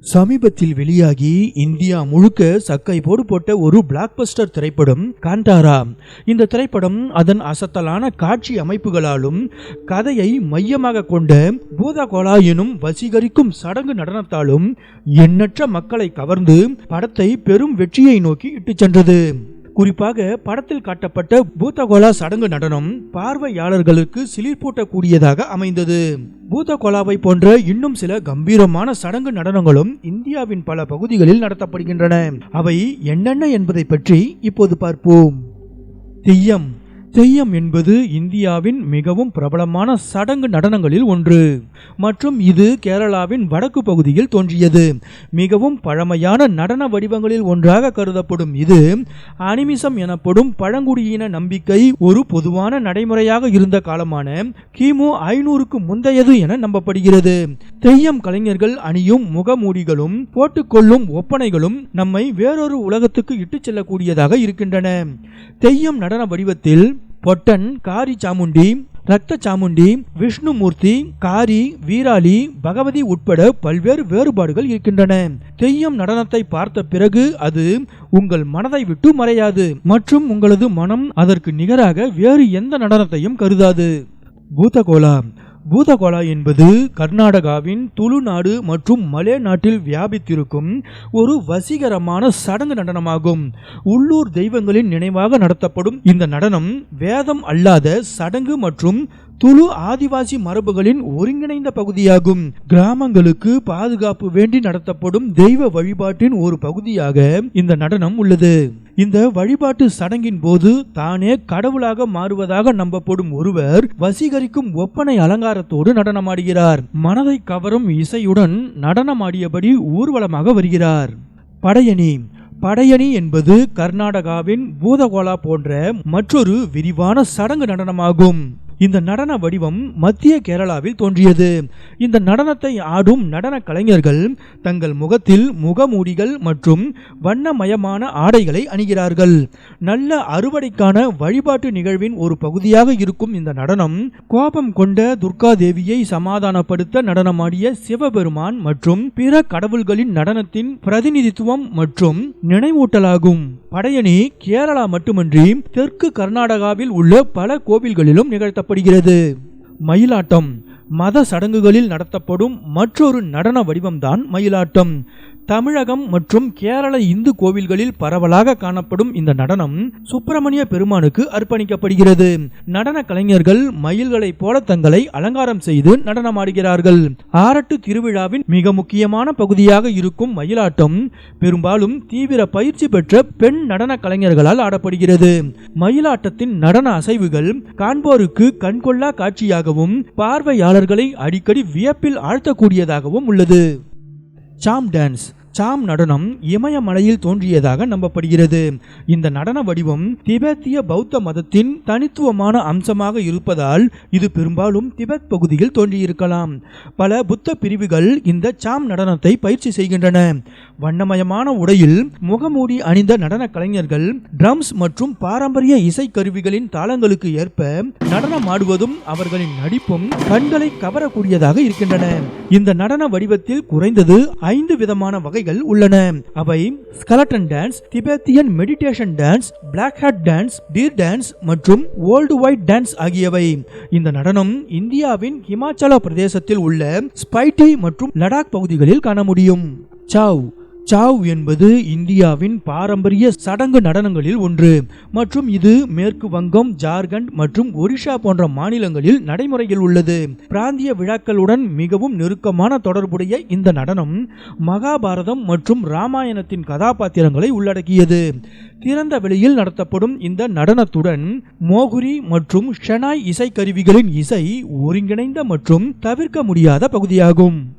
சமீபத்தில் வெளியாகி இந்தியா முழுக்க சக்கை போடு போட்ட ஒரு பிளாக்பஸ்டர் திரைப்படம் காண்டாரா. இந்த திரைப்படம் அதன் அசத்தலான காட்சி அமைப்புகளாலும் கதையை மையமாக கொண்ட பூதகோலா எனும் வசீகரிக்கும் சடங்கு நடனத்தாலும் எண்ணற்ற மக்களை கவர்ந்து படத்தை பெரும் வெற்றியை நோக்கி இட்டுச் சென்றது. குறிப்பாக படத்தில் காட்டப்பட்ட பூதகோலா சடங்கு நடனம் பார்வையாளர்களுக்கு சிலிர்ப்பூட்டக்கூடியதாக அமைந்தது. பூதகோலாவை போன்ற இன்னும் சில கம்பீரமான சடங்கு நடனங்களும் இந்தியாவின் பல பகுதிகளில் நடத்தப்படுகின்றன. அவை என்னென்ன என்பதை பற்றி இப்போது பார்ப்போம். தெய்யம். தெய்யம் என்பது இந்தியாவின் மிகவும் பிரபலமான சடங்கு நடனங்களில் ஒன்று. மற்றும் இது கேரளாவின் வடக்கு பகுதியில் தோன்றியது. மிகவும் பழமையான நடன வடிவங்களில் ஒன்றாக கருதப்படும் இது அனிமிசம் எனப்படும் பழங்குடியின நம்பிக்கை ஒரு பொதுவான நடைமுறையாக இருந்த காலமான கிமு ஐநூறுக்கு முந்தையது என நம்பப்படுகிறது. தெய்யம் கலைஞர்கள் அணியும் முகமூடிகளும் போட்டுக்கொள்ளும் ஒப்பனைகளும் நம்மை வேறொரு உலகத்துக்கு இட்டுச் செல்லக்கூடியதாக இருக்கின்றன. தெய்யம் நடன வடிவத்தில் பொட்டன் காரி சாமுண்டி ரத்த சாமுண்டி விஷ்ணுமூர்த்தி காரி வீராளி பகவதி உட்பட பல்வேறு வேறுபாடுகள் இருக்கின்றன. தெய்யம் நடனத்தை பார்த்த பிறகு அது உங்கள் மனதை விட்டு மறையாது மற்றும் உங்களது மனம் அதற்கு நிகராக வேறு எந்த நடனத்தையும் கருதாது. பூதகோலா பூதகோலா என்பது கர்நாடகாவின் துளுநாடு மற்றும் மலே நாட்டில் வியாபித்திருக்கும் ஒரு வசீகரமான சடங்கு நடனமாகும். உள்ளூர் தெய்வங்களின் நினைவாக நடத்தப்படும் இந்த நடனம் வேதம் அல்லாத சடங்கு மற்றும் துளு ஆதிவாசி மரபுகளின் ஒருங்கிணைந்த பகுதியாகும். கிராமங்களுக்கு பாதுகாப்பு வேண்டி நடத்தப்படும் தெய்வ வழிபாட்டின் ஒரு பகுதியாக இந்த நடனம் உள்ளது. இந்த வழிபாட்டு சடங்கின் போது தானே கடவுளாக மாறுவதாக நம்பப்படும் ஒருவர் வசீகரிக்கும் ஒப்பனை அலங்காரத்தோடு நடனமாடுகிறார். மனதை கவரும் இசையுடன் நடனமாடியபடி ஊர்வலமாக வருகிறார். படையணி. படையணி என்பது கர்நாடகாவின் பூதகோலா போன்ற மற்றொரு விரிவான சடங்கு நடனமாகும். இந்த நடன வடிவம் மத்திய கேரளாவில் தோன்றியது. இந்த நடனத்தை ஆடும் நடன கலைஞர்கள் தங்கள் முகத்தில் முகமூடிகள் மற்றும் வண்ணமயமான ஆடைகளை அணிகிறார்கள். நல்ல அறுவடைக்கான வழிபாட்டு நிகழ்வின் ஒரு பகுதியாக இருக்கும் இந்த நடனம் கோபம் கொண்ட துர்கா தேவியை சமாதானப்படுத்த நடனமாடிய சிவபெருமான் மற்றும் பிற கடவுள்களின் நடனத்தின் பிரதிநிதித்துவம் மற்றும் நினைவூட்டலாகும். படையணி கேரளா மட்டுமன்றி தெற்கு கர்நாடகாவில் உள்ள பல கோவில்களிலும் நிகழ்த்த நிகழ்த்தப்படுகிறது மயிலாட்டம் மத சடங்குகளில் நடத்தப்படும் மற்றொரு நடன வடிவம்தான் மயிலாட்டம். தமிழகம் மற்றும் கேரள இந்து கோவில்களில் பரவலாக காணப்படும் இந்த நடனம் சுப்பிரமணிய பெருமானுக்கு அர்ப்பணிக்கப்படுகிறது. நடன கலைஞர்கள் மயில்களைப் போல தங்களை அலங்காரம் செய்து நடனமாடுகிறார்கள். ஆரட்டு திருவிழாவின் மிக முக்கியமான பகுதியாக இருக்கும் மயிலாட்டம் பெரும்பாலும் தீவிர பயிற்சி பெற்ற பெண் நடன கலைஞர்களால் ஆடப்படுகிறது. மயிலாட்டத்தின் நடன அசைவுகள் காண்போருக்கு கண்கொள்ளா காட்சியாகவும் பார்வையாளர்களை அடிக்கடி வியப்பில் ஆழ்த்தக்கூடியதாகவும் உள்ளது. சாம் டான்ஸ் சாம் நடனம் இமயமலையில் தோன்றியதாக நம்பப்படுகிறது. இந்த நடன வடிவம் திபெத்திய பௌத்த மதத்தின் தனித்துவமான அம்சமாக இருப்பதால் இது பெரும்பாலும் திபெத் பகுதியில் தோன்றியிருக்கலாம். பல புத்த பிரிவுகள் இந்த சாம் நடனத்தை பயிற்சி செய்கின்றன. வண்ணமயமான உடையில் முகமூடி அணிந்த நடன கலைஞர்கள் ட்ரம்ஸ் மற்றும் பாரம்பரிய இசைக்கருவிகளின் தாளங்களுக்கு ஏற்ப நடனம் ஆடுவதும் அவர்களின் நடிப்பும் கண்களை கவரக்கூடியதாக இருக்கின்றன. இந்த நடன வடிவத்தில் குறைந்தது ஐந்து விதமான வகைகள் உள்ளன. அவை skeleton dance Tibetan meditation dance black hat dance deer dance மற்றும் ஓல்டு ஒயிட் டான்ஸ் ஆகியவை. இந்த நடனம் இந்தியாவின் ஹிமாச்சல பிரதேசத்தில் உள்ள ஸ்பைட்டி மற்றும் லடாக் பகுதிகளில் காண முடியும். சாவ் சாவ் என்பது இந்தியாவின் பாரம்பரிய சடங்கு நடனங்களில் ஒன்று. மற்றும் இது மேற்கு வங்கம் ஜார்க்கண்ட் மற்றும் ஒரிஷா போன்ற மாநிலங்களில் நடைமுறையில் உள்ளது. பிராந்திய விழாக்களுடன் மிகவும் நெருக்கமான தொடர்புடைய இந்த நடனம் மகாபாரதம் மற்றும் ராமாயணத்தின் கதாபாத்திரங்களை உள்ளடக்கியது. திறந்த வெளியில் நடத்தப்படும் இந்த நடனத்துடன் மோகுரி மற்றும் ஷெனாய் இசைக்கருவிகளின் இசை ஒருங்கிணைந்த மற்றும் தவிர்க்க முடியாத பகுதியாகும்.